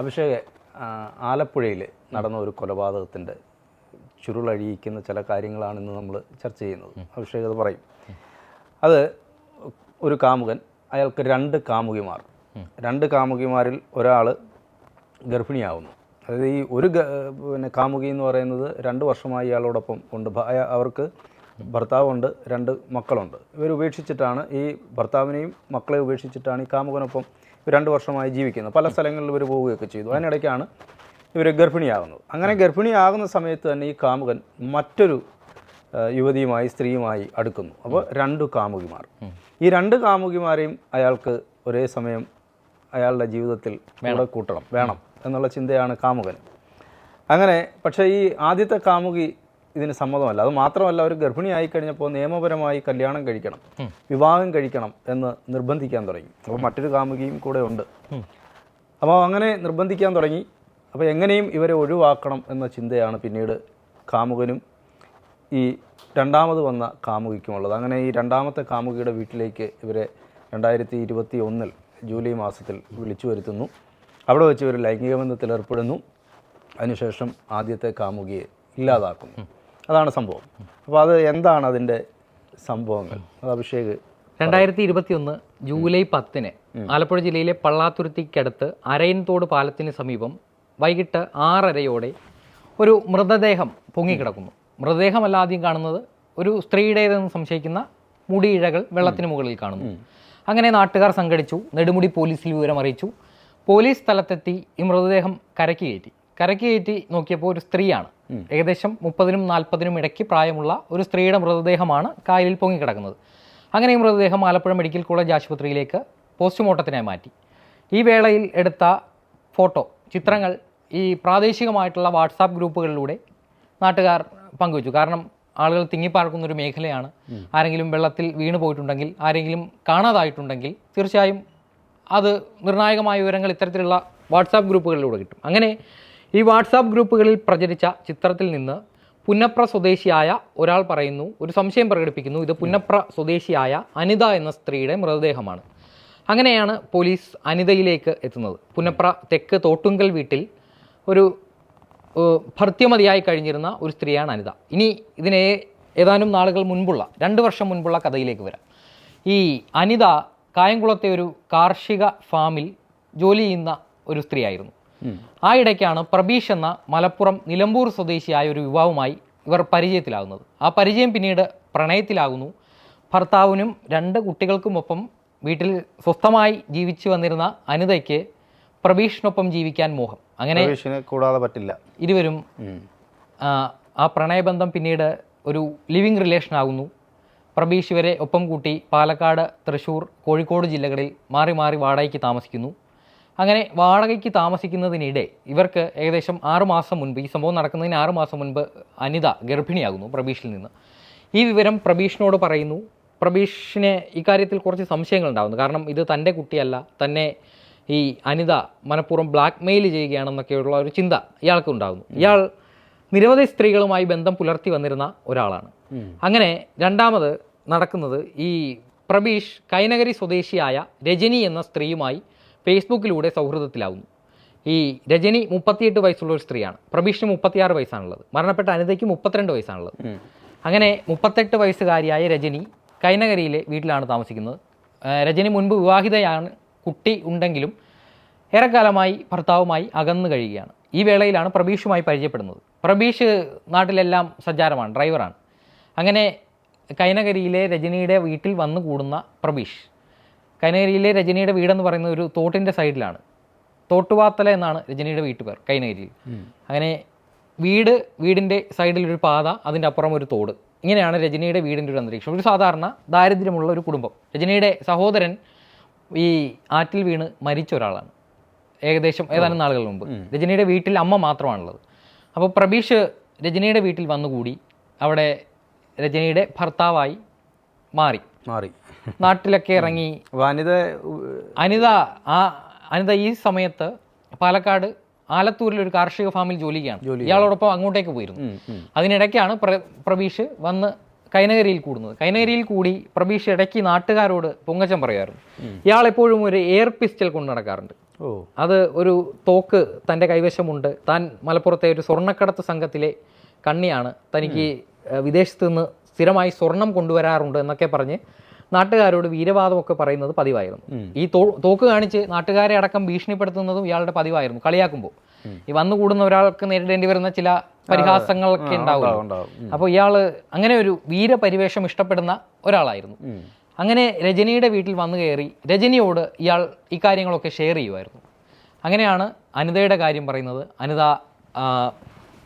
അഭിഷേക് ആലപ്പുഴയിൽ നടന്ന ഒരു കൊലപാതകത്തിന്റെ ചുരുളഴിയിക്കുന്ന ചില കാര്യങ്ങളാണ് ഇന്ന് നമ്മൾ ചർച്ച ചെയ്യുന്നത്. അഭിഷേക് അത് പറയും. അത് ഒരു കാമുകൻ അയാൾക്ക് രണ്ട് കാമുകിമാർ. രണ്ട് കാമുകിമാരിൽ ഒരാൾ ഗർഭിണിയാവുന്നു. അതായത് ഈ ഒരു പിന്നെ കാമുകി എന്ന് പറയുന്നത് രണ്ട് വർഷമായി ഇയാളോടൊപ്പം ഉണ്ട്. അവർക്ക് ഭർത്താവുണ്ട് രണ്ട് മക്കളുണ്ട്. ഇവർ ഉപേക്ഷിച്ചിട്ടാണ് ഈ ഭർത്താവിനെയും മക്കളെ ഉപേക്ഷിച്ചിട്ടാണ് ഈ കാമുകനൊപ്പം രണ്ട് വർഷമായി ജീവിക്കുന്നത് പല സ്ഥലങ്ങളിൽ ഇവർ പോവുകയൊക്കെ ചെയ്തു. അതിനിടയ്ക്കാണ് ഇവർ ഗർഭിണിയാകുന്നത്. അങ്ങനെ ഗർഭിണിയാകുന്ന സമയത്ത് തന്നെ ഈ കാമുകൻ മറ്റൊരു യുവതിയുമായി സ്ത്രീയുമായി അടുക്കുന്നു. അപ്പോൾ രണ്ട് കാമുകിമാർ. ഈ രണ്ട് കാമുകിമാരെയും അയാൾക്ക് ഒരേ സമയം അയാളുടെ ജീവിതത്തിൽ കൂടെ കൂട്ടണം. വേണം എന്നുള്ള ചിന്തയാണ് കാമുകൻ അങ്ങനെ പക്ഷേ ഈ ആദ്യത്തെ കാമുകി ഇതിന് സമ്മതമല്ല. അത് മാത്രമല്ല അവർ ഗർഭിണിയായി കഴിഞ്ഞപ്പോൾ നിയമപരമായി കല്യാണം കഴിക്കണം വിവാഹം കഴിക്കണം എന്ന് നിർബന്ധിക്കാൻ തുടങ്ങി. അപ്പോൾ മറ്റൊരു കാമുകിയും കൂടെ ഉണ്ട്. അപ്പോൾ അങ്ങനെ നിർബന്ധിക്കാൻ തുടങ്ങി. അപ്പോൾ എങ്ങനെയും ഇവരെ ഒഴിവാക്കണം എന്ന ചിന്തയാണ് പിന്നീട് കാമുകനും ഈ രണ്ടാമത് വന്ന കാമുകിക്കുമുള്ളത്. അങ്ങനെ ഈ രണ്ടാമത്തെ കാമുകിയുടെ വീട്ടിലേക്ക് ഇവരെ രണ്ടായിരത്തി ഇരുപത്തി ഒന്നിൽ ജൂലൈ മാസത്തിൽ വിളിച്ചു വരുത്തുന്നു. അവിടെ വെച്ച് ഇവർ ലൈംഗിക ബന്ധത്തിൽ ഏർപ്പെടുന്നു. അതിനുശേഷം ആദ്യത്തെ കാമുകിയെ ഇല്ലാതാക്കുന്നു. അതാണ് സംഭവം. അപ്പോൾ അത് എന്താണ് അതിന്റെ സംഭവങ്ങൾ? അത് അഭിഷേക് രണ്ടായിരത്തി ഇരുപത്തി ഒന്ന് ജൂലൈ പത്തിന് ആലപ്പുഴ ജില്ലയിലെ പള്ളാത്തുരുത്തിക്കടുത്ത് അരയൻതോട് പാലത്തിന് സമീപം വൈകിട്ട് ആറരയോടെ ഒരു മൃതദേഹം പൊങ്ങിക്കിടക്കുന്നു. മൃതദേഹമല്ല ആദ്യം കാണുന്നത്. ഒരു സ്ത്രീയുടേതെന്ന് സംശയിക്കുന്ന മുടിയിഴകൾ വെള്ളത്തിന് മുകളിൽ കാണുന്നു. അങ്ങനെ നാട്ടുകാർ സംഘടിച്ചു. നെടുമുടി പോലീസിൽ വിവരം അറിയിച്ചു പോലീസ് സ്ഥലത്തെത്തി ഈ മൃതദേഹം കരയ്ക്ക് കയറ്റി. കരയ്ക്ക് കയറ്റി നോക്കിയപ്പോൾ ഒരു സ്ത്രീയാണ്. ഏകദേശം മുപ്പതിനും നാൽപ്പതിനും ഇടയ്ക്ക് പ്രായമുള്ള ഒരു സ്ത്രീയുടെ മൃതദേഹമാണ് കായലിൽ പൊങ്ങിക്കിടക്കുന്നത്. അങ്ങനെ ഈ മൃതദേഹം ആലപ്പുഴ മെഡിക്കൽ കോളേജ് ആശുപത്രിയിലേക്ക് പോസ്റ്റ്മോർട്ടത്തിനായി മാറ്റി. ഈ വേളയിൽ എടുത്ത ഫോട്ടോ ചിത്രങ്ങൾ ഈ പ്രാദേശികമായിട്ടുള്ള വാട്സാപ്പ് ഗ്രൂപ്പുകളിലൂടെ നാട്ടുകാർ പങ്കുവച്ചു. കാരണം ആളുകൾ തിങ്ങിപ്പാർക്കുന്ന ഒരു മേഖലയാണ്. ആരെങ്കിലും വെള്ളത്തിൽ വീണു പോയിട്ടുണ്ടെങ്കിൽ ആരെങ്കിലും കാണാതായിട്ടുണ്ടെങ്കിൽ തീർച്ചയായും അത് നിർണായകമായ വിവരങ്ങൾ ഇത്തരത്തിലുള്ള വാട്സാപ്പ് ഗ്രൂപ്പുകളിലൂടെ കിട്ടും. അങ്ങനെ ഈ വാട്സാപ്പ് ഗ്രൂപ്പുകളിൽ പ്രചരിച്ച ചിത്രത്തിൽ നിന്ന് പുന്നപ്ര സ്വദേശിയായ ഒരാൾ പറയുന്നു ഒരു സംശയം പ്രകടിപ്പിക്കുന്നു ഇത് പുന്നപ്ര സ്വദേശിയായ അനിത എന്ന സ്ത്രീയുടെ മൃതദേഹമാണ്. അങ്ങനെയാണ് പോലീസ് അനിതയിലേക്ക് എത്തുന്നത്. പുന്നപ്ര തെക്ക് തോട്ടുങ്കൽ വീട്ടിൽ ഒരു ഭർത്തിയമതിയായി കഴിഞ്ഞിരുന്ന ഒരു സ്ത്രീയാണ് അനിത. ഇനി ഇതിനെ ഏതാനും നാളുകൾ മുൻപുള്ള രണ്ട് വർഷം മുൻപുള്ള കഥയിലേക്ക് വരാം. ഈ അനിത കായംകുളത്തെ ഒരു കാർഷിക ഫാമിൽ ജോലി ചെയ്യുന്ന ഒരു സ്ത്രീയായിരുന്നു. ആ ഇടയ്ക്കാണ് പ്രബീഷ് എന്ന മലപ്പുറം നിലമ്പൂർ സ്വദേശിയായ ഒരു യുവാവുമായി ഇവർ പരിചയത്തിലാകുന്നത് ആ പരിചയം പിന്നീട് പ്രണയത്തിലാകുന്നു. ഭർത്താവിനും രണ്ട് കുട്ടികൾക്കുമൊപ്പം വീട്ടിൽ സ്വസ്ഥമായി ജീവിച്ചു വന്നിരുന്ന അനിതയ്ക്ക് പ്രബീഷിനൊപ്പം ജീവിക്കാൻ മോഹം. അങ്ങനെ കൂടാതെ പറ്റില്ല. ഇരുവരും ആ, ആ പ്രണയബന്ധം പിന്നീട് ഒരു ലിവിങ് റിലേഷൻ ആകുന്നു. പ്രബീഷ് ഇവരെ ഒപ്പം കൂട്ടി പാലക്കാട് തൃശൂർ കോഴിക്കോട് ജില്ലകളിൽ മാറി മാറി വാടകയ്ക്ക് താമസിക്കുന്നു. അങ്ങനെ വാടകയ്ക്ക് താമസിക്കുന്നതിനിടെ ഇവർക്ക് ഏകദേശം ആറുമാസം മുൻപ് ഈ സംഭവം നടക്കുന്നതിന് ആറുമാസം മുൻപ് അനിത ഗർഭിണിയാകുന്നു പ്രബീഷിൽ നിന്ന്. ഈ വിവരം പ്രബീഷിനോട് പറയുന്നു. പ്രബീഷിന് ഇക്കാര്യത്തിൽ കുറച്ച് സംശയങ്ങൾ ഉണ്ടാകുന്നു കാരണം ഇത് തന്റെ കുട്ടിയല്ല തന്നെ ഈ അനിത മനഃപൂർവം ബ്ലാക്ക് മെയിൽ ചെയ്യുകയാണെന്നൊക്കെയുള്ള ഒരു ചിന്ത ഇയാൾക്ക് ഉണ്ടാകുന്നു. ഇയാൾ നിരവധി സ്ത്രീകളുമായി ബന്ധം പുലർത്തി വന്നിരുന്ന ഒരാളാണ്. അങ്ങനെ രണ്ടാമത് നടക്കുന്നത് ഈ പ്രബീഷ് കൈനഗരി സ്വദേശിയായ രജനി എന്ന സ്ത്രീയുമായി ഫേസ്ബുക്കിലൂടെ സൗഹൃദത്തിലാവുന്നു. ഈ രജനി മുപ്പത്തിയെട്ട് വയസ്സുള്ള ഒരു സ്ത്രീയാണ്. പ്രബീഷിന് മുപ്പത്തിയാറ് വയസ്സാണുള്ളത്. മരണപ്പെട്ട അനിതയ്ക്ക് മുപ്പത്തിരണ്ട് വയസ്സാണുള്ളത്. അങ്ങനെ മുപ്പത്തെട്ട് വയസ്സുകാരിയായ രജനി കൈനഗരിയിലെ വീട്ടിലാണ് താമസിക്കുന്നത്. രജനി മുൻപ് വിവാഹിതയാണ്. കുട്ടി ഉണ്ടെങ്കിലും ഏറെക്കാലമായി ഭർത്താവുമായി അകന്നു കഴിയുകയാണ്. ഈ വേളയിലാണ് പ്രഭീഷുമായി പരിചയപ്പെടുന്നത്. പ്രഭീഷ് നാട്ടിലെല്ലാം സഞ്ചാരമാണ് ഡ്രൈവറാണ്. അങ്ങനെ കൈനഗരിയിലെ രജനിയുടെ വീട്ടിൽ വന്നു കൂടുന്ന പ്രബീഷ് കൈനഗരിയിലെ രജനിയുടെ വീടെന്ന് പറയുന്നത് ഒരു തോട്ടിന്റെ സൈഡിലാണ്. തോട്ടുവാത്തല എന്നാണ് രജനിയുടെ വീട്ടുപേർ കൈനേരിയിൽ. അങ്ങനെ വീട് വീടിന്റെ സൈഡിൽ ഒരു പാത അതിന്റെ അപ്പുറം ഒരു തോട്. ഇങ്ങനെയാണ് രജനിയുടെ വീടിന്റെ ഒരു അന്തരീക്ഷം. ഒരു സാധാരണ ദാരിദ്ര്യമുള്ള ഒരു കുടുംബം. രജനിയുടെ സഹോദരൻ ഈ ആറ്റിൽ വീണ് മരിച്ച ഒരാളാണ്. ഏകദേശം ഏതാനും നാളുകൾ മുമ്പ്. രജനിയുടെ വീട്ടിൽ അമ്മ മാത്രമാണുള്ളത്. അപ്പോൾ പ്രബീഷ് രജനിയുടെ വീട്ടിൽ വന്നുകൂടി. അവിടെ രജനിയുടെ ഭർത്താവായി മാറി. മാറി. നാട്ടിലൊക്കെ ഇറങ്ങി. വനിത അനിത ആ അനിത ഈ സമയത്ത് പാലക്കാട് ആലത്തൂരിൽ ഒരു കാർഷിക ഫാമിൽ ജോലി ചെയ്യാണ് ഇയാളോടൊപ്പം അങ്ങോട്ടേക്ക് പോയിരുന്നു. അതിനിടയ്ക്കാണ് പ്രവീഷ് വന്ന് കൈനഗരിയിൽ കൂടുന്നത്. കൈനഗരിയിൽ കൂടി പ്രവീഷ് ഇടയ്ക്ക് നാട്ടുകാരോട് പൊങ്ങച്ചം പറയാറുണ്ട്. ഇയാൾ എപ്പോഴും ഒരു എയർ പിസ്റ്റൽ കൊണ്ടു നടക്കാറുണ്ട്. അത് ഒരു തോക്ക് തന്റെ കൈവശമുണ്ട്. താൻ മലപ്പുറത്തെ ഒരു സ്വർണക്കടത്ത് സംഘത്തിലെ കണ്ണിയാണ്. തനിക്ക് വിദേശത്ത് നിന്ന് സ്ഥിരമായി സ്വർണം കൊണ്ടുവരാറുണ്ട് എന്നൊക്കെ പറഞ്ഞ് നാട്ടുകാരോട് വീരവാദമൊക്കെ പറയുന്നത് പതിവായിരുന്നു. ഈ തോക്ക് കാണിച്ച് നാട്ടുകാരെ അടക്കം ഭീഷണിപ്പെടുത്തുന്നതും ഇയാളുടെ പതിവായിരുന്നു. കളിയാക്കുമ്പോൾ. ഈ വന്നു കൂടുന്ന ഒരാൾക്ക് നേരിടേണ്ടി വരുന്ന ചില പരിഹാസങ്ങളൊക്കെ ഉണ്ടാവും അപ്പോൾ ഇയാൾ അങ്ങനെ ഒരു വീരപരിവേഷം ഇഷ്ടപ്പെടുന്ന ഒരാളായിരുന്നു. അങ്ങനെ രജനിയുടെ വീട്ടിൽ വന്നു കയറി രജനിയോട് ഇയാൾ ഇക്കാര്യങ്ങളൊക്കെ കാര്യങ്ങളൊക്കെ ഷെയർ ചെയ്യുമായിരുന്നു. അങ്ങനെയാണ് അനിതയുടെ കാര്യം പറയുന്നത്. അനിത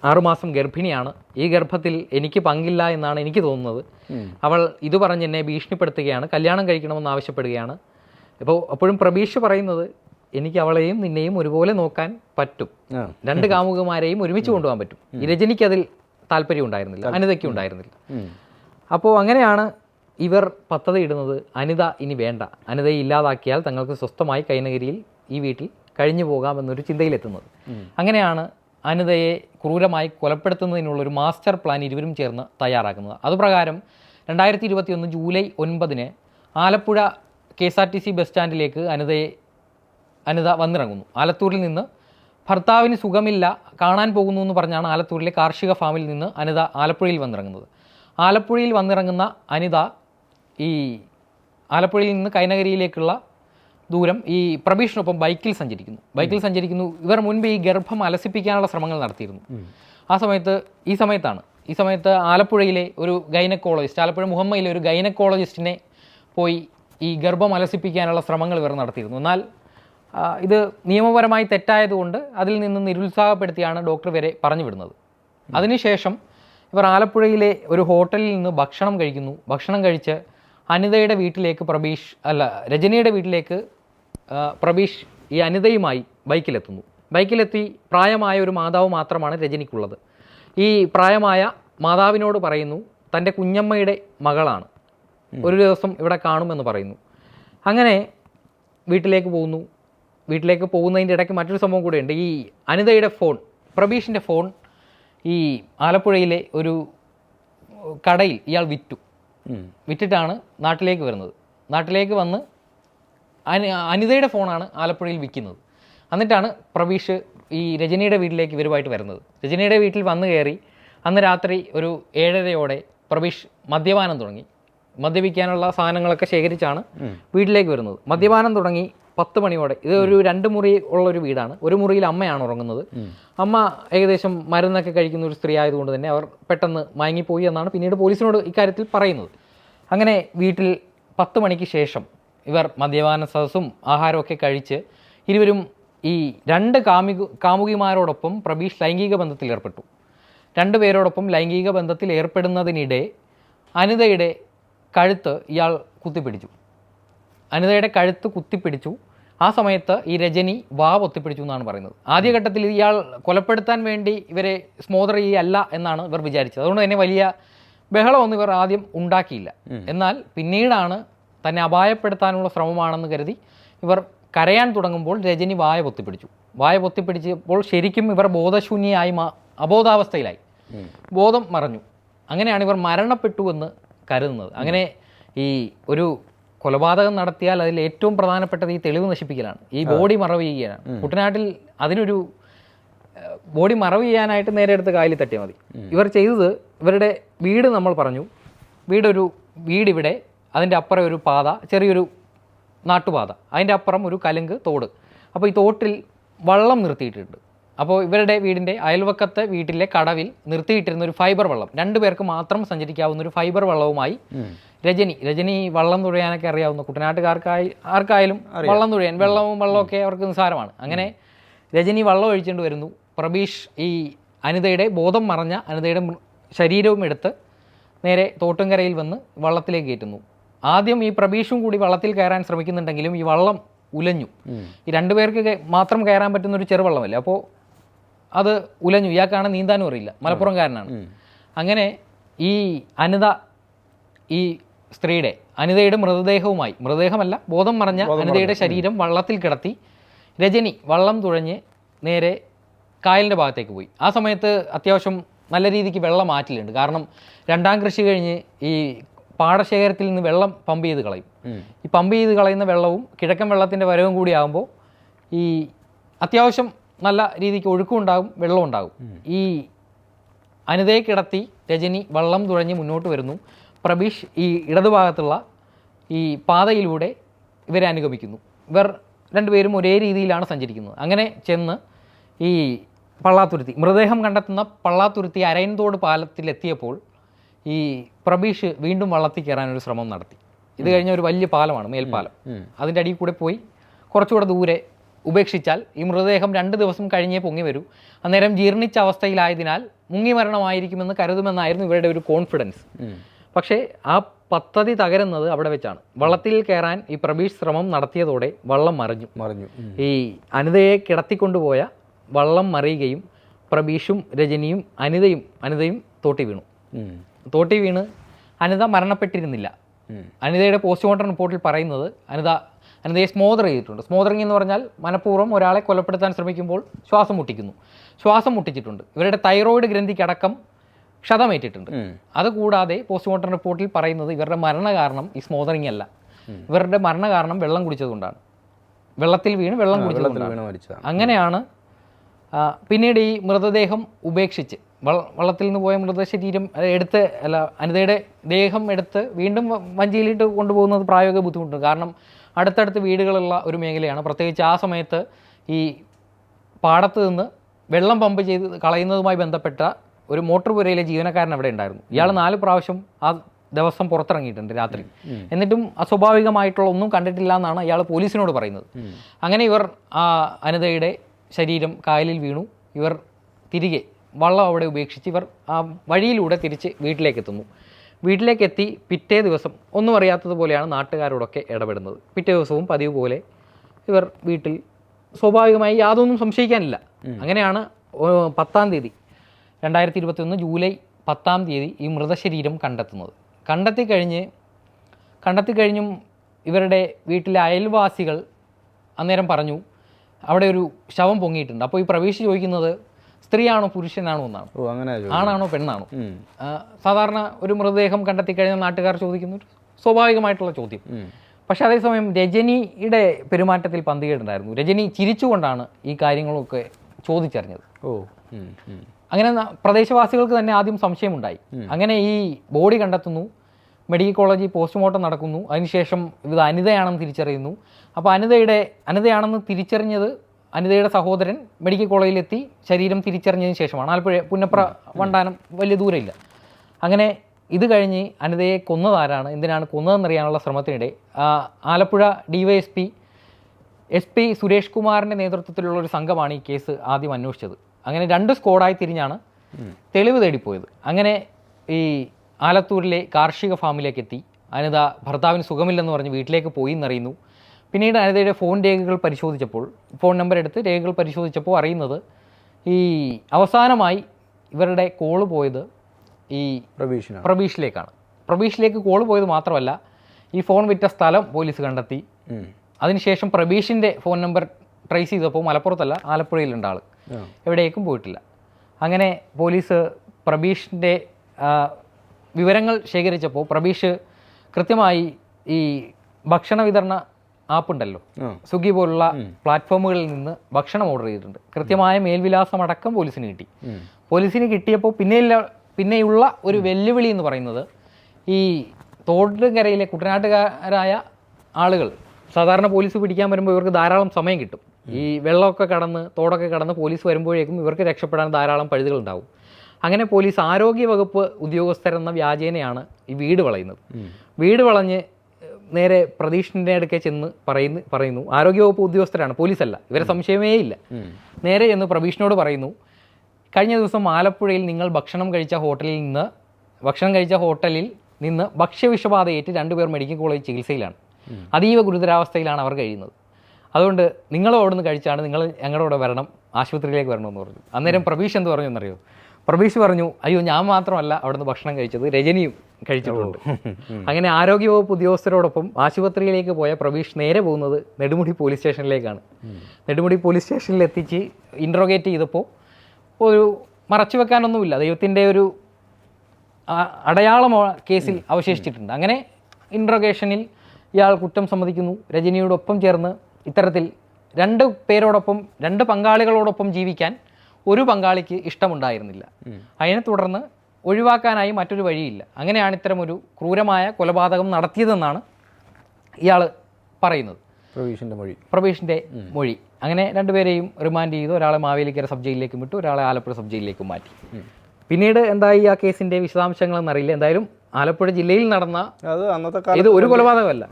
ആറുമാസം ഗർഭിണിയാണ്. ഈ ഗർഭത്തിൽ എനിക്ക് പങ്കില്ല എന്നാണ് എനിക്ക് തോന്നുന്നത്. അവൾ ഇത് പറഞ്ഞ് എന്നെ ഭീഷണിപ്പെടുത്തുകയാണ്. കല്യാണം കഴിക്കണമെന്ന് ആവശ്യപ്പെടുകയാണ്. ഇപ്പോൾ അപ്പോഴും പ്രബീഷ് പറയുന്നത് എനിക്ക് അവളെയും നിന്നെയും ഒരുപോലെ നോക്കാൻ പറ്റും. രണ്ട് കാമുകമാരെയും ഒരുമിച്ച് കൊണ്ടുപോകാൻ പറ്റും. രജനിക്ക് അതിൽ താല്പര്യം ഉണ്ടായിരുന്നില്ല അനിതയ്ക്ക് ഉണ്ടായിരുന്നില്ല. അപ്പോൾ അങ്ങനെയാണ് ഇവർ പദ്ധതി ഇടുന്നത് അനിത ഇനി വേണ്ട. അനിതയെ ഇല്ലാതാക്കിയാൽ തങ്ങൾക്ക് സ്വസ്ഥമായി കൈനഗിരിയിൽ ഈ വീട്ടിൽ കഴിഞ്ഞു പോകാമെന്നൊരു ചിന്തയിലെത്തുന്നത് അങ്ങനെയാണ് അനിതയെ ക്രൂരമായി കൊലപ്പെടുത്തുന്നതിനുള്ള ഒരു മാസ്റ്റർ പ്ലാൻ ഇരുവരും ചേർന്ന് തയ്യാറാക്കുന്നത്. അതുപ്രകാരം രണ്ടായിരത്തി ഇരുപത്തി ഒന്ന് ജൂലൈ ഒൻപതിന് Alappuzha K S R T C bus സ്റ്റാൻഡിലേക്ക് അനിതയെ അനിത വന്നിറങ്ങുന്നു. ആലത്തൂരിൽ നിന്ന് ഭർത്താവിന് സുഖമില്ല കാണാൻ പോകുന്നു എന്ന് പറഞ്ഞാണ് ആലത്തൂരിലെ കാർഷിക ഫാമിൽ നിന്ന് അനിത ആലപ്പുഴയിൽ വന്നിറങ്ങുന്നത്. ആലപ്പുഴയിൽ വന്നിറങ്ങുന്ന അനിത ഈ ആലപ്പുഴയിൽ നിന്ന് കൈനഗരിയിലേക്കുള്ള ദൂരം ഈ പ്രബീഷിനൊപ്പം ബൈക്കിൽ സഞ്ചരിക്കുന്നു. ബൈക്കിൽ സഞ്ചരിക്കുന്നു. ഇവർ മുൻപ് ഈ ഗർഭം അലസിപ്പിക്കാനുള്ള ശ്രമങ്ങൾ നടത്തിയിരുന്നു. ആ സമയത്ത് ഈ സമയത്താണ്. ഈ സമയത്ത് ആലപ്പുഴയിലെ ഒരു ഗൈനക്കോളജിസ്റ്റ് ആലപ്പുഴ മുഹമ്മയിലെ ഒരു ഗൈനക്കോളജിസ്റ്റിനെ പോയി ഈ ഗർഭം അലസിപ്പിക്കാനുള്ള ശ്രമങ്ങൾ ഇവർ നടത്തിയിരുന്നു. എന്നാൽ ഇത് നിയമപരമായി തെറ്റായതുകൊണ്ട് അതിൽ നിന്ന് നിരുത്സാഹപ്പെടുത്തിയാണ് ഡോക്ടർ വരെ പറഞ്ഞു വിടുന്നത് അതിനുശേഷം ഇവർ ആലപ്പുഴയിലെ ഒരു ഹോട്ടലിൽ നിന്ന് ഭക്ഷണം കഴിക്കുന്നു. ഭക്ഷണം കഴിച്ച് അനിതയുടെ വീട്ടിലേക്ക് പ്രബീഷ് അല്ല രജനിയുടെ വീട്ടിലേക്ക് ആ, പ്രബീഷ് ഈ അനിതയുമായി ബൈക്കിലെത്തുന്നു. ബൈക്കിലെത്തി പ്രായമായ ഒരു മാതാവ് മാത്രമാണ് രജനിക്കുള്ളത്. ഈ പ്രായമായ മാതാവിനോട് പറയുന്നു തന്റെ കുഞ്ഞമ്മയുടെ മകളാണ്. ഒരു ദിവസം ഇവിടെ കാണുമെന്ന് പറയുന്നു. അങ്ങനെ വീട്ടിലേക്ക് പോകുന്നു. വീട്ടിലേക്ക് പോകുന്നതിന്റെ ഇടയ്ക്ക് മറ്റൊരു സംഭവം കൂടെയുണ്ട്. ഈ അനിതയുടെ ഫോൺ പ്രബീഷിന്റെ ഫോൺ ഈ ആലപ്പുഴയിലെ ഒരു കടയിൽ ഇയാൾ വിറ്റു. വിറ്റിട്ടാണ് നാട്ടിലേക്ക് വരുന്നത്. നാട്ടിലേക്ക് വന്ന് അനി അനിതയുടെ ഫോണാണ് ആലപ്പുഴയിൽ വിൽക്കുന്നത്. എന്നിട്ടാണ് പ്രവീഷ് ഈ രജനിയുടെ വീട്ടിലേക്ക് ഇവരുമായിട്ട് വരുന്നത്. രജനിയുടെ വീട്ടിൽ വന്നു കയറി അന്ന് രാത്രി ഒരു ഏഴരയോടെ പ്രവീഷ് മദ്യപാനം തുടങ്ങി. മദ്യപിക്കാനുള്ള സാധനങ്ങളൊക്കെ ശേഖരിച്ചാണ് വീട്ടിലേക്ക് വരുന്നത്. മദ്യപാനം തുടങ്ങി പത്ത് മണിയോടെ. ഇത് ഒരു രണ്ട് മുറി ഉള്ള ഒരു വീടാണ്. ഒരു മുറിയിൽ അമ്മയാണ് ഉറങ്ങുന്നത്. അമ്മ ഏകദേശം മരുന്നൊക്കെ കഴിക്കുന്ന ഒരു സ്ത്രീ ആയതുകൊണ്ട് തന്നെ അവർ പെട്ടെന്ന് മയങ്ങിപ്പോയി എന്നാണ് പിന്നീട് പോലീസിനോട് ഇക്കാര്യത്തിൽ പറയുന്നത്. അങ്ങനെ വീട്ടിൽ പത്ത് മണിക്ക് ശേഷം ഇവർ മദ്യപാന സദസ്സും ആഹാരമൊക്കെ കഴിച്ച് ഇരുവരും ഈ രണ്ട് കാമി കാമുകിമാരോടൊപ്പം പ്രബീഷ് ലൈംഗിക ബന്ധത്തിൽ ഏർപ്പെട്ടു. രണ്ടുപേരോടൊപ്പം ലൈംഗിക ബന്ധത്തിൽ ഏർപ്പെടുന്നതിനിടെ അനിതയുടെ കഴുത്ത് ഇയാൾ കുത്തിപ്പിടിച്ചു. അനിതയുടെ കഴുത്ത് കുത്തിപ്പിടിച്ചു. ആ സമയത്ത് ഈ രജനി വാ പൊത്തിപ്പിടിച്ചു എന്നാണ് പറയുന്നത്. ആദ്യഘട്ടത്തിൽ ഇയാൾ കൊലപ്പെടുത്താൻ വേണ്ടി ഇവരെ സ്മോദർ ചെയ്യല്ല എന്നാണ് ഇവർ വിചാരിച്ചത്. അതുകൊണ്ട് തന്നെ വലിയ ബഹളമൊന്നും ഇവർ ആദ്യം ഉണ്ടാക്കിയില്ല. എന്നാൽ പിന്നീടാണ് തന്നെ അപായപ്പെടുത്താനുള്ള ശ്രമമാണെന്ന് കരുതി ഇവർ കരയാൻ തുടങ്ങുമ്പോൾ രജനി വായ പൊത്തിപ്പിടിച്ചു. വായ പൊത്തിപ്പിടിച്ചപ്പോൾ ശരിക്കും ഇവർ ബോധശൂന്യയായി അബോധാവസ്ഥയിലായി. ബോധം മറഞ്ഞു. അങ്ങനെയാണ് ഇവർ മരണപ്പെട്ടു എന്ന് കരുതുന്നത്. അങ്ങനെ ഈ ഒരു കൊലപാതകം നടത്തിയാൽ അതിൽ ഏറ്റവും പ്രധാനപ്പെട്ടത് ഈ തെളിവ് നശിപ്പിക്കലാണ്. ഈ ബോഡി മറവ് ചെയ്യുകയാണ് കുട്ടനാട്ടിൽ അതിനൊരു ബോഡി മറവ് ചെയ്യാനായിട്ട് നേരെ എടുത്ത് കായലിൽ തട്ടിയാൽ മതി. ഇവർ ചെയ്തത് ഇവരുടെ വീട് നമ്മൾ പറഞ്ഞു. വീടൊരു വീടിവിടെ അതിന്റെ അപ്പുറം ഒരു പാത ചെറിയൊരു നാട്ടുപാത. അതിന്റെ അപ്പുറം ഒരു കലുങ്ക് തോട്. അപ്പോൾ ഈ തോട്ടിൽ വള്ളം നിർത്തിയിട്ടുണ്ട്. അപ്പോൾ ഇവരുടെ വീടിന്റെ അയൽവക്കത്തെ വീട്ടിലെ കടവിൽ നിർത്തിയിട്ടിരുന്ന ഒരു ഫൈബർ വള്ളം. രണ്ടുപേർക്ക് മാത്രം സഞ്ചരിക്കാവുന്ന ഒരു ഫൈബർ വള്ളവുമായി രജനി രജനി വള്ളം തുഴയാനൊക്കെ അറിയാവുന്ന കുട്ടനാട്ടുകാർക്കായി ആർക്കായാലും വള്ളം തുഴയാൻ വെള്ളവും വെള്ളമൊക്കെ അവർക്ക് നിസ്സാരമാണ്. അങ്ങനെ രജനി വള്ളം ഒഴിച്ചുകൊണ്ട് വരുന്നു. പ്രബീഷ് ഈ അനിതയുടെ ബോധം മറഞ്ഞ അനിതയുടെ ശരീരവും എടുത്ത് നേരെ തോട്ടുംകരയിൽ വന്ന് വള്ളത്തിലേക്ക് കയറ്റുന്നു. ആദ്യം ഈ പ്രബീഷും കൂടി വള്ളത്തിൽ കയറാൻ ശ്രമിക്കുന്നുണ്ടെങ്കിലും ഈ വള്ളം ഉലഞ്ഞു. ഈ രണ്ടുപേർക്ക് മാത്രം കയറാൻ പറ്റുന്ന ഒരു ചെറുവള്ളമല്ലേ അപ്പോൾ അത് ഉലഞ്ഞു. ഇയാൾക്കാണ് നീന്താനും അറിയില്ല. മലപ്പുറംകാരനാണ് അങ്ങനെ ഈ അനിത ഈ സ്ത്രീയുടെ അനിതയുടെ മൃതദേഹവുമായി മൃതദേഹമല്ല ബോധം മറഞ്ഞ അനിതയുടെ ശരീരം വള്ളത്തിൽ കിടത്തി രജനി വള്ളം തുഴഞ്ഞ് നേരെ കായലിന്റെ ഭാഗത്തേക്ക് പോയി. ആ സമയത്ത് അത്യാവശ്യം നല്ല രീതിക്ക് വെള്ളം മാറ്റിലുണ്ട് കാരണം രണ്ടാം കൃഷി കഴിഞ്ഞ് ഈ പാടശേഖരത്തിൽ നിന്ന് വെള്ളം പമ്പ് ചെയ്ത് കളയും. ഈ പമ്പ് ചെയ്ത് കളയുന്ന വെള്ളവും കിഴക്കൻ വെള്ളത്തിന്റെ വരവും കൂടി ആകുമ്പോൾ ഈ അത്യാവശ്യം നല്ല രീതിക്ക് ഒഴുക്കും ഉണ്ടാകും വെള്ളവും ഉണ്ടാകും. ഈ അനിതയെ കിടത്തി രജനി വെള്ളം തുഴഞ്ഞ് മുന്നോട്ട് വരുന്നു. പ്രബീഷ് ഈ ഇടതുഭാഗത്തുള്ള ഈ പാതയിലൂടെ ഇവരെ അനുഗമിക്കുന്നു. ഇവർ രണ്ടുപേരും ഒരേ രീതിയിലാണ് സഞ്ചരിക്കുന്നത്. അങ്ങനെ ചെന്ന് ഈ പള്ളാത്തുരുത്തി മൃതദേഹം കണ്ടെത്തുന്ന പള്ളാത്തുരുത്തി അരയൻതോട് പാലത്തിലെത്തിയപ്പോൾ ഈ പ്രബീഷ് വീണ്ടും വള്ളത്തിൽ കയറാനൊരു ശ്രമം നടത്തി. ഇത് കഴിഞ്ഞ ഒരു വലിയ പാലമാണ് മേൽപ്പാലം. അതിന്റെ അടിയിൽ കൂടെ പോയി കുറച്ചുകൂടെ ദൂരെ ഉപേക്ഷിച്ചാൽ ഈ മൃതദേഹം രണ്ട് ദിവസം കഴിഞ്ഞേ പൊങ്ങി വരൂ. അന്നേരം ജീർണിച്ച അവസ്ഥയിലായതിനാൽ മുങ്ങി മരണമായിരിക്കുമെന്ന് കരുതുമെന്നായിരുന്നു ഇവരുടെ ഒരു കോൺഫിഡൻസ്. പക്ഷേ ആ പദ്ധതി തകരുന്നത് അവിടെ വെച്ചാണ്. വള്ളത്തിൽ കയറാൻ ഈ പ്രബീഷ് ശ്രമം നടത്തിയതോടെ വള്ളം മറിഞ്ഞു. മറിഞ്ഞു. ഈ അനിതയെ കിടത്തിക്കൊണ്ടുപോയ വള്ളം മറിയുകയും പ്രബീഷും രജനിയും അനിതയും അനിതയും തോട്ടി വീണു. തോട്ടി വീണ് അനിത മരണപ്പെട്ടിരുന്നില്ല. അനിതയുടെ പോസ്റ്റ്മോർട്ടം റിപ്പോർട്ടിൽ പറയുന്നത് അനിത അനിതയെ സ്മോദർ ചെയ്തിട്ടുണ്ട്. സ്മോദറിങ് എന്ന് പറഞ്ഞാൽ മനഃപൂർവം ഒരാളെ കൊലപ്പെടുത്താൻ ശ്രമിക്കുമ്പോൾ ശ്വാസം മുട്ടിക്കുന്നു. ശ്വാസം മുട്ടിച്ചിട്ടുണ്ട്. ഇവരുടെ തൈറോയിഡ് ഗ്രന്ഥിക്കടക്കം ക്ഷതമേറ്റിട്ടുണ്ട്. അതുകൂടാതെ പോസ്റ്റ്മോർട്ടം റിപ്പോർട്ടിൽ പറയുന്നത് ഇവരുടെ മരണകാരണം ഈ സ്മോദറിങ് അല്ല. ഇവരുടെ മരണകാരണം വെള്ളം കുടിച്ചതുകൊണ്ടാണ്. വെള്ളത്തിൽ വീണ് വെള്ളം കുടിച്ചതുകൊണ്ടാണ്. അങ്ങനെയാണ് പിന്നീട് ഈ മൃതദേഹം ഉപേക്ഷിച്ച് വള്ളത്തിൽ നിന്ന് പോയ മൃതശരീരം എടുത്ത് അല്ല അനിതയുടെ ദേഹം എടുത്ത് വീണ്ടും വഞ്ചിയിലിട്ട് കൊണ്ടുപോകുന്നത് പ്രായോഗിക ബുദ്ധിമുട്ടുണ്ട്. കാരണം അടുത്തടുത്ത് വീടുകളുള്ള ഒരു മേഖലയാണ്. പ്രത്യേകിച്ച് ആ സമയത്ത് ഈ പാടത്ത് നിന്ന് വെള്ളം പമ്പ് ചെയ്ത് കളയുന്നതുമായി ബന്ധപ്പെട്ട ഒരു മോട്ടോർ പുരയിലെ ജീവനക്കാരൻ അവിടെ ഉണ്ടായിരുന്നു. ഇയാൾ നാല് പ്രാവശ്യം ആ ദിവസം പുറത്തിറങ്ങിയിട്ടുണ്ട് രാത്രി. എന്നിട്ടും അസ്വാഭാവികമായിട്ടുള്ള ഒന്നും കണ്ടിട്ടില്ല എന്നാണ് ഇയാൾ പോലീസിനോട് പറയുന്നത്. അങ്ങനെ ഇവർ ആ അനിതയുടെ ശരീരം കായലിൽ വീണു. ഇവർ തിരികെ വള്ളം അവിടെ ഉപേക്ഷിച്ച് ഇവർ ആ വഴിയിലൂടെ തിരിച്ച് വീട്ടിലേക്ക് എത്തുന്നു വീട്ടിലേക്ക് എത്തി പിറ്റേ ദിവസം ഒന്നും അറിയാത്തതുപോലെയാണ് നാട്ടുകാരോടൊക്കെ ഇടപെടുന്നത്. പിറ്റേ ദിവസവും പതിവ് പോലെ ഇവർ വീട്ടിൽ സ്വാഭാവികമായി യാതൊന്നും സംശയിക്കാനില്ല. അങ്ങനെയാണ് പത്താം തീയതി രണ്ടായിരത്തി ഇരുപത്തി ഒന്ന് ജൂലൈ പത്താം തീയതി ഈ മൃതശരീരം കണ്ടെത്തുന്നത്. കണ്ടെത്തി കഴിഞ്ഞ് കണ്ടെത്തി കഴിഞ്ഞും ഇവരുടെ വീട്ടിലെ അയൽവാസികൾ അന്നേരം പറഞ്ഞു അവിടെ ഒരു ശവം പൊങ്ങിയിട്ടുണ്ട്. അപ്പോൾ ഈ പ്രവേശി ചോദിക്കുന്നത് സ്ത്രീയാണോ പുരുഷനാണോ എന്നാണ്. ആണാണോ പെണ്ണാണോ? സാധാരണ ഒരു മൃതദേഹം കണ്ടെത്തി കഴിഞ്ഞാൽ നാട്ടുകാർ ചോദിക്കുന്ന ഒരു സ്വാഭാവികമായിട്ടുള്ള ചോദ്യം. പക്ഷെ അതേസമയം രജനിയുടെ പെരുമാറ്റത്തിൽ പന്തികേടുണ്ടായിരുന്നു. രജനി ചിരിച്ചുകൊണ്ടാണ് ഈ കാര്യങ്ങളൊക്കെ ചോദിച്ചറിഞ്ഞത്. ഓ. അങ്ങനെ പ്രദേശവാസികൾക്ക് തന്നെ ആദ്യം സംശയമുണ്ടായി. അങ്ങനെ ഈ ബോഡി കണ്ടെത്തുന്നു മെഡിക്കൽ കോളേജിൽ പോസ്റ്റ്മോർട്ടം നടക്കുന്നു അതിനുശേഷം ഇത് അനിതയാണെന്ന് തിരിച്ചറിയുന്നു. അപ്പോൾ അനിതയുടെ അനിതയാണെന്ന് തിരിച്ചറിഞ്ഞത് അനിതയുടെ സഹോദരൻ മെഡിക്കൽ കോളേജിലെത്തി ശരീരം തിരിച്ചറിഞ്ഞതിന് ശേഷമാണ്. ആലപ്പുഴ പുന്നപ്ര വണ്ടാനം വലിയ ദൂരമില്ല. അങ്ങനെ ഇത് കഴിഞ്ഞ് അനിതയെ കൊന്നതാരാണ് എന്തിനാണ് കൊന്നതെന്നറിയാനുള്ള ശ്രമത്തിനിടെ Alappuzha DYSP S P Suresh കുമാറിന്റെ നേതൃത്വത്തിലുള്ള ഒരു സംഘമാണ് ഈ കേസ് ആദ്യം അന്വേഷിച്ചത്. അങ്ങനെ രണ്ട് സ്ക്വാഡായി തിരിഞ്ഞാണ് തെളിവ് തേടിപ്പോയത്. അങ്ങനെ ഈ ആലത്തൂരിലെ കാർഷിക ഫാമിലേക്ക് എത്തി. അനിത ഭർത്താവിന് സുഖമില്ലെന്ന് പറഞ്ഞ് വീട്ടിലേക്ക് പോയി എന്നറിയുന്നു. പിന്നീട് അനിതയുടെ ഫോൺ രേഖകൾ പരിശോധിച്ചപ്പോൾ ഫോൺ നമ്പർ എടുത്ത് രേഖകൾ പരിശോധിച്ചപ്പോൾ അറിയുന്നത് ഈ അവസാനമായി ഇവരുടെ കോൾ പോയത് ഈ പ്രവീഷ് പ്രവീഷിലേക്കാണ്. പ്രവീഷിലേക്ക് കോൾ പോയത് മാത്രമല്ല ഈ ഫോൺ വിറ്റ സ്ഥലം പോലീസ് കണ്ടെത്തി. അതിനുശേഷം പ്രവീഷിന്റെ ഫോൺ നമ്പർ ട്രേസ് ചെയ്തപ്പോൾ മലപ്പുറത്തല്ല ആലപ്പുഴയിലുണ്ട് ആൾ. എവിടേക്കും പോയിട്ടില്ല. അങ്ങനെ പോലീസ് പ്രബീഷിന്റെ വിവരങ്ങൾ ശേഖരിച്ചപ്പോൾ പ്രബീഷ് കൃത്യമായി ഈ ഭക്ഷണ വിതരണ ആപ്പ് ഉണ്ടല്ലോ സ്വിഗ്ഗി പോലുള്ള പ്ലാറ്റ്ഫോമുകളിൽ നിന്ന് ഭക്ഷണം ഓർഡർ ചെയ്തിട്ടുണ്ട്. കൃത്യമായ മേൽവിലാസം അടക്കം പോലീസിന് കിട്ടി. പോലീസിന് കിട്ടിയപ്പോൾ പിന്നെയുള്ള പിന്നെയുള്ള ഒരു വെല്ലുവിളി എന്ന് പറയുന്നത് ഈ തോട്ടുകരയിലെ കുട്ടനാട്ടുകാരായ ആളുകൾ സാധാരണ പോലീസ് പിടിക്കാൻ വരുമ്പോൾ ഇവർക്ക് ധാരാളം സമയം കിട്ടും. ഈ വെള്ളമൊക്കെ കടന്ന് തോടൊക്കെ കടന്ന് പോലീസ് വരുമ്പോഴേക്കും ഇവർക്ക് രക്ഷപ്പെടാൻ ധാരാളം പഴുതുകൾ ഉണ്ടാവും. അങ്ങനെ പോലീസ് ആരോഗ്യ വകുപ്പ് ഉദ്യോഗസ്ഥരെന്ന വ്യാജേനയാണ് ഈ വീട് വളയുന്നത്. വീട് വളഞ്ഞ് നേരെ പ്രതീഷിന്റെ അടുക്കെ ചെന്ന് പറയുന്നു പറയുന്നു. ആരോഗ്യവകുപ്പ് ഉദ്യോഗസ്ഥരാണ് പോലീസല്ല. ഇവരെ സംശയമേ ഇല്ല. നേരെ ചെന്ന് പ്രഭീഷിനോട് പറയുന്നു കഴിഞ്ഞ ദിവസം ആലപ്പുഴയിൽ നിങ്ങൾ ഭക്ഷണം കഴിച്ച ഹോട്ടലിൽ നിന്ന് ഭക്ഷണം കഴിച്ച ഹോട്ടലിൽ നിന്ന് ഭക്ഷ്യവിഷബാധയേറ്റ് രണ്ടുപേർ മെഡിക്കൽ കോളേജ് ചികിത്സയിലാണ്. അതീവ ഗുരുതരാവസ്ഥയിലാണ് അവർ കഴിയുന്നത്. അതുകൊണ്ട് നിങ്ങൾ അവിടെ നിന്ന് കഴിച്ചാണ് നിങ്ങൾ ഞങ്ങളുടെ കൂടെ വരണം ആശുപത്രിയിലേക്ക് വരണമെന്ന് പറഞ്ഞു. അന്നേരം പ്രഭീഷ് എന്ത് പറഞ്ഞു എന്നറിയോ? പ്രഭീഷ് പറഞ്ഞു അയ്യോ ഞാൻ മാത്രമല്ല അവിടുന്ന് ഭക്ഷണം കഴിച്ചത് രജനിയും കഴിച്ചിട്ടുണ്ട്. അങ്ങനെ ആരോഗ്യവകുപ്പ് ഉദ്യോഗസ്ഥരോടൊപ്പം ആശുപത്രിയിലേക്ക് പോയ പ്രവീഷ് നേരെ പോകുന്നത് നെടുമുടി പോലീസ് സ്റ്റേഷനിലേക്കാണ്. നെടുമുടി പോലീസ് സ്റ്റേഷനിൽ എത്തിച്ച് ഇൻട്രോഗേറ്റ് ചെയ്തപ്പോൾ ഒരു മറച്ചു വെക്കാനൊന്നുമില്ല. ദൈവത്തിന്റെ ഒരു അടയാളമോ അടയാളം കേസിൽ അവശേഷിച്ചിട്ടുണ്ട്. അങ്ങനെ ഇൻട്രോഗേഷനിൽ ഇയാൾ കുറ്റം സമ്മതിക്കുന്നു. രജനിയോടൊപ്പം ചേർന്ന് ഇത്തരത്തിൽ രണ്ട് പേരോടൊപ്പം രണ്ട് പങ്കാളികളോടൊപ്പം ജീവിക്കാൻ ഒരു പങ്കാളിക്ക് ഇഷ്ടമുണ്ടായിരുന്നില്ല. അതിനെ തുടർന്ന് ഒഴിവാക്കാനായി മറ്റൊരു വഴിയില്ല. അങ്ങനെയാണ് ഇത്തരമൊരു ഒരു ക്രൂരമായ കൊലപാതകം നടത്തിയതെന്നാണ് ഇയാൾ പറയുന്നത്. പ്രവീഷിന്റെ മൊഴി. പ്രവീഷിന്റെ മൊഴി. അങ്ങനെ രണ്ടുപേരെയും റിമാൻഡ് ചെയ്തു. ഒരാളെ മാവേലിക്കര സബ് ജയിലിലേക്കും വിട്ടു. ഒരാളെ ആലപ്പുഴ സബ് ജയിലിലേക്കും മാറ്റി. പിന്നീട് എന്തായി ആ കേസിന്റെ വിശദാംശങ്ങളെന്ന് അറിയില്ല. എന്തായാലും ആലപ്പുഴ ജില്ലയിൽ നടന്ന അത് അന്നത്തെ ഇത് ഒരു കൊലപാതകമല്ല.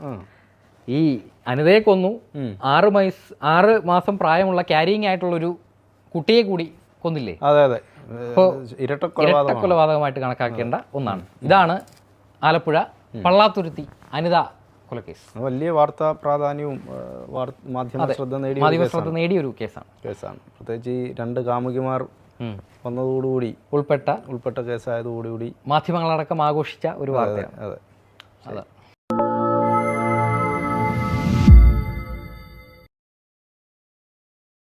ഈ അനിതയെ കൊന്നു. ആറ് മൈസ് ആറ് മാസം പ്രായമുള്ള ക്യാരിങ് ആയിട്ടുള്ള ഒരു കുട്ടിയെ കൂടി കൊന്നില്ലേ? അതെ അതെ. ഇരട്ട ഇരട്ട കൊലപാതകം കൊലപാതകമായിട്ട് കണക്കാക്കേണ്ട ഒന്നാണ്. ഇതാണ് ആലപ്പുഴ പള്ളാത്തുരുത്തി അനിത കൊലക്കേസ് വലിയ വാർത്താ പ്രാധാന്യവും മാധ്യമ ശ്രദ്ധ നേടിയ ഒരു മാധ്യമ. ശ്രദ്ധ നേടിയ ഒരു കേസാണ്. കേസാണ്. പ്രത്യേകിച്ച് ഈ രണ്ട് കാമുകിമാർ. വന്നതോടുകൂടി ഉൾപ്പെട്ട ഉൾപ്പെട്ട കേസായതോടുകൂടി മാധ്യമങ്ങളടക്കം ആഘോഷിച്ച ഒരു വാർത്തയാണ്. അതെ. അതെ.